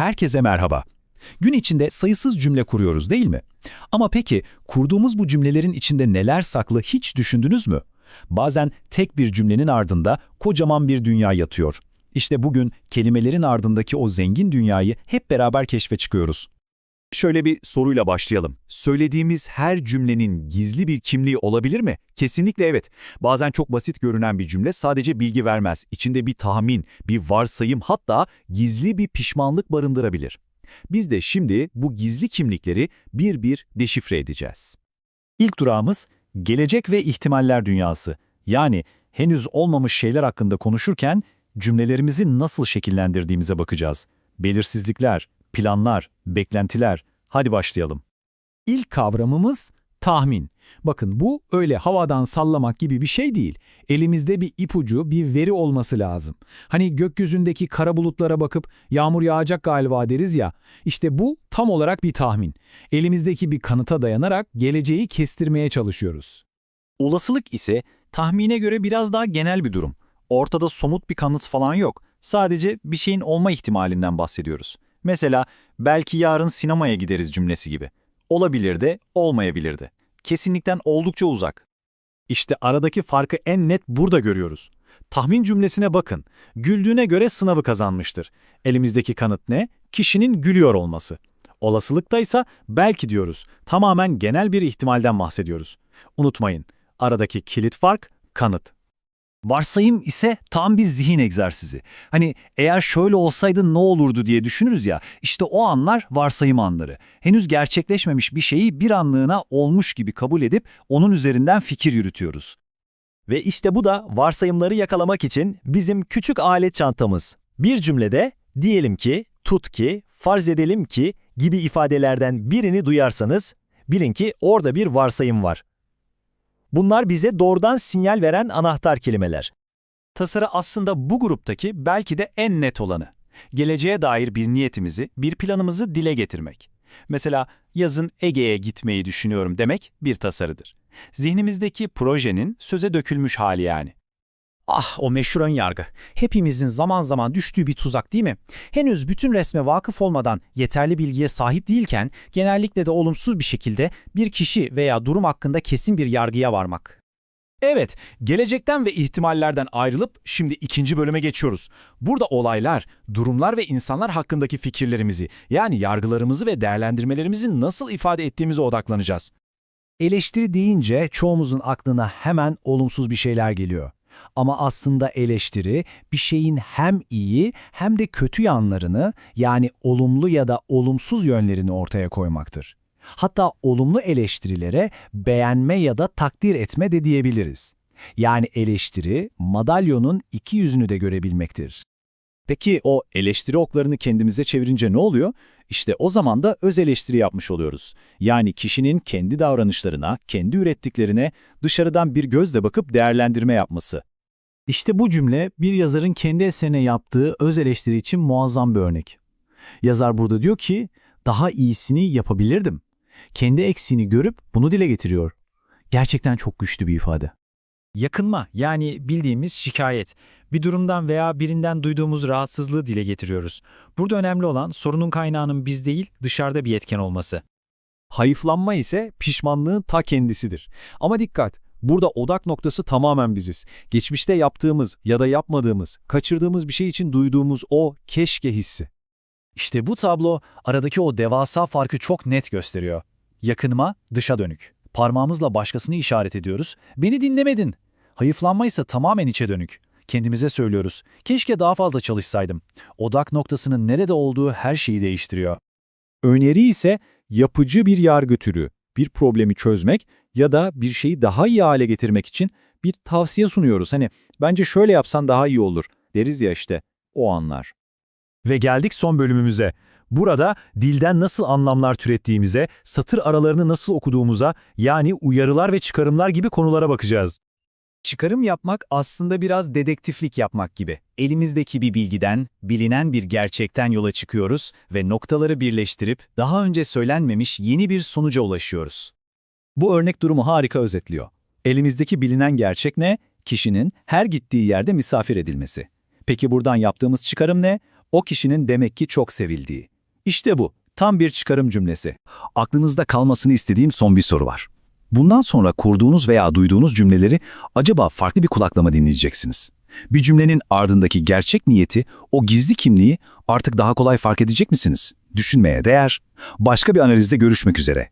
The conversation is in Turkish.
Herkese merhaba. Gün içinde sayısız cümle kuruyoruz değil mi? Ama peki kurduğumuz bu cümlelerin içinde neler saklı hiç düşündünüz mü? Bazen tek bir cümlenin ardında kocaman bir dünya yatıyor. İşte bugün kelimelerin ardındaki o zengin dünyayı hep beraber keşfe çıkıyoruz. Şöyle bir soruyla başlayalım. Söylediğimiz her cümlenin gizli bir kimliği olabilir mi? Kesinlikle evet. Bazen çok basit görünen bir cümle sadece bilgi vermez. İçinde bir tahmin, bir varsayım hatta gizli bir pişmanlık barındırabilir. Biz de şimdi bu gizli kimlikleri bir bir deşifre edeceğiz. İlk durağımız gelecek ve ihtimaller dünyası. Yani henüz olmamış şeyler hakkında konuşurken cümlelerimizi nasıl şekillendirdiğimize bakacağız. Belirsizlikler, planlar, beklentiler. Hadi başlayalım. İlk kavramımız tahmin. Bakın bu öyle havadan sallamak gibi bir şey değil. Elimizde bir ipucu, bir veri olması lazım. Hani gökyüzündeki kara bulutlara bakıp yağmur yağacak galiba deriz ya. İşte bu tam olarak bir tahmin. Elimizdeki bir kanıta dayanarak geleceği kestirmeye çalışıyoruz. Olasılık ise tahmine göre biraz daha genel bir durum. Ortada somut bir kanıt falan yok. Sadece bir şeyin olma ihtimalinden bahsediyoruz. Mesela belki yarın sinemaya gideriz cümlesi gibi. Olabilir de, olmayabilir de. Kesinlikten oldukça uzak. İşte aradaki farkı en net burada görüyoruz. Tahmin cümlesine bakın. Güldüğüne göre sınavı kazanmıştır. Elimizdeki kanıt ne? Kişinin gülüyor olması. Olasılıkta ise belki diyoruz. Tamamen genel bir ihtimalden bahsediyoruz. Unutmayın, aradaki kilit fark kanıt. Varsayım ise tam bir zihin egzersizi. Hani eğer şöyle olsaydı ne olurdu diye düşünürüz ya, işte o anlar varsayım anları. Henüz gerçekleşmemiş bir şeyi bir anlığına olmuş gibi kabul edip onun üzerinden fikir yürütüyoruz. Ve işte bu da varsayımları yakalamak için bizim küçük alet çantamız. Bir cümlede diyelim ki, tut ki, farz edelim ki gibi ifadelerden birini duyarsanız bilin ki orada bir varsayım var. Bunlar bize doğrudan sinyal veren anahtar kelimeler. Tasarı aslında bu gruptaki belki de en net olanı. Geleceğe dair bir niyetimizi, bir planımızı dile getirmek. Mesela yazın Ege'ye gitmeyi düşünüyorum demek bir tasarıdır. Zihnimizdeki projenin söze dökülmüş hali yani. Ah o meşhur ön yargı. Hepimizin zaman zaman düştüğü bir tuzak değil mi? Henüz bütün resme vakıf olmadan yeterli bilgiye sahip değilken genellikle de olumsuz bir şekilde bir kişi veya durum hakkında kesin bir yargıya varmak. Evet, gelecekten ve ihtimallerden ayrılıp şimdi ikinci bölüme geçiyoruz. Burada olaylar, durumlar ve insanlar hakkındaki fikirlerimizi, yani yargılarımızı ve değerlendirmelerimizi nasıl ifade ettiğimize odaklanacağız. Eleştiri deyince çoğumuzun aklına hemen olumsuz bir şeyler geliyor. Ama aslında eleştiri bir şeyin hem iyi hem de kötü yanlarını yani olumlu ya da olumsuz yönlerini ortaya koymaktır. Hatta olumlu eleştirilere beğenme ya da takdir etme de diyebiliriz. Yani eleştiri madalyonun iki yüzünü de görebilmektir. Peki o eleştiri oklarını kendimize çevirince ne oluyor? İşte o zaman da öz eleştiri yapmış oluyoruz. Yani kişinin kendi davranışlarına, kendi ürettiklerine dışarıdan bir gözle bakıp değerlendirme yapması. İşte bu cümle bir yazarın kendi eserine yaptığı öz eleştiri için muazzam bir örnek. Yazar burada diyor ki, daha iyisini yapabilirdim. Kendi eksiğini görüp bunu dile getiriyor. Gerçekten çok güçlü bir ifade. Yakınma yani bildiğimiz şikayet. Bir durumdan veya birinden duyduğumuz rahatsızlığı dile getiriyoruz. Burada önemli olan sorunun kaynağının biz değil dışarıda bir etken olması. Hayıflanma ise pişmanlığın ta kendisidir. Ama dikkat, burada odak noktası tamamen biziz. Geçmişte yaptığımız ya da yapmadığımız, kaçırdığımız bir şey için duyduğumuz o keşke hissi. İşte bu tablo aradaki o devasa farkı çok net gösteriyor. Yakınma dışa dönük. Parmağımızla başkasını işaret ediyoruz. Beni dinlemedin. Hayıflanma ise tamamen içe dönük. Kendimize söylüyoruz. Keşke daha fazla çalışsaydım. Odak noktasının nerede olduğu her şeyi değiştiriyor. Öneri ise yapıcı bir yargı türü, bir problemi çözmek ya da bir şeyi daha iyi hale getirmek için bir tavsiye sunuyoruz. Hani bence şöyle yapsan daha iyi olur deriz ya işte o anlar. Ve geldik son bölümümüze. Burada dilden nasıl anlamlar türettiğimize, satır aralarını nasıl okuduğumuza, yani uyarılar ve çıkarımlar gibi konulara bakacağız. Çıkarım yapmak aslında biraz dedektiflik yapmak gibi. Elimizdeki bir bilgiden, bilinen bir gerçekten yola çıkıyoruz ve noktaları birleştirip daha önce söylenmemiş yeni bir sonuca ulaşıyoruz. Bu örnek durumu harika özetliyor. Elimizdeki bilinen gerçek ne? Kişinin her gittiği yerde misafir edilmesi. Peki buradan yaptığımız çıkarım ne? o kişinin demek ki çok sevildiği. İşte bu, tam bir çıkarım cümlesi. Aklınızda kalmasını istediğim son bir soru var. Bundan sonra kurduğunuz veya duyduğunuz cümleleri acaba farklı bir kulaklama dinleyeceksiniz. Bir cümlenin ardındaki gerçek niyeti, o gizli kimliği artık daha kolay fark edecek misiniz? Düşünmeye değer. Başka bir analizde görüşmek üzere.